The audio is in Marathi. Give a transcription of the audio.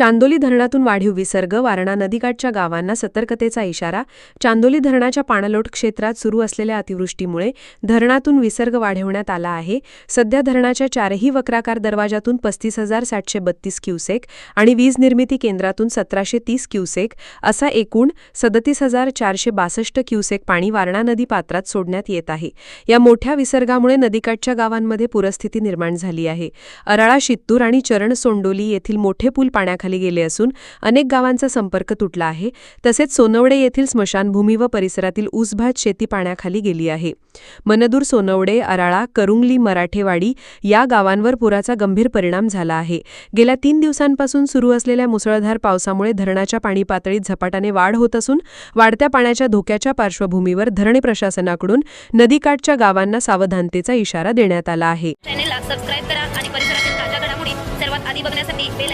चांदोली धरणातून वाढीव विसर्ग वारणा नदीकाठच्या गावांना सतर्कतेचा इशारा चांदोली धरणाच्या पाणलोट क्षेत्रात सुरू असलेल्या अतिवृष्टीमुळे धरणातून विसर्ग वाढवण्यात आला आहे. सध्या धरणाच्या चारही वक्राकार दरवाजातून पस्तीस हजार सातशे बत्तीस क्युसेक आणि वीज निर्मिती केंद्रातून सतराशे तीस क्युसेक असा एकूण सदतीस हजार चारशे बासष्ट क्युसेक पाणी वारणा नदी पात्रात सोडण्यात येत आहे. या मोठ्या विसर्गामुळे नदीकाठच्या गावांमध्ये पूरस्थिती निर्माण झाली आहे. अराळा शित्तूर आणि चरण सोंडोली येथील मोठे पूल पाण्याखाली खाली गेले असून अनेक गावांचा संपर्क तुटला आहे. तसेच सोनवडे येथील स्मशानभूमी व परिसरातील ऊसभात शेती पाण्याखाली गेली आहे. मनदूर सोनवडे अराळा करुंगली मराठेवाडी या गावांवर पुराचा गंभीर परिणाम झाला आहे. गेल्या तीन दिवसांपासून सुरू असलेल्या मुसळधार पावसामुळे धरणाच्या पाणी पातळीत झपाट्याने वाढ होत असून वाढत्या पाण्याच्या धोक्याच्या पार्श्वभूमीवर धरणे प्रशासनाकडून नदीकाठच्या गावांना सावधानतेचा इशारा देण्यात आला आहे. चॅनेलला सबस्क्राईब करा आणि परिसरातील ताज्या घडामोडी सर्वात आधी बघण्यासाठी बेल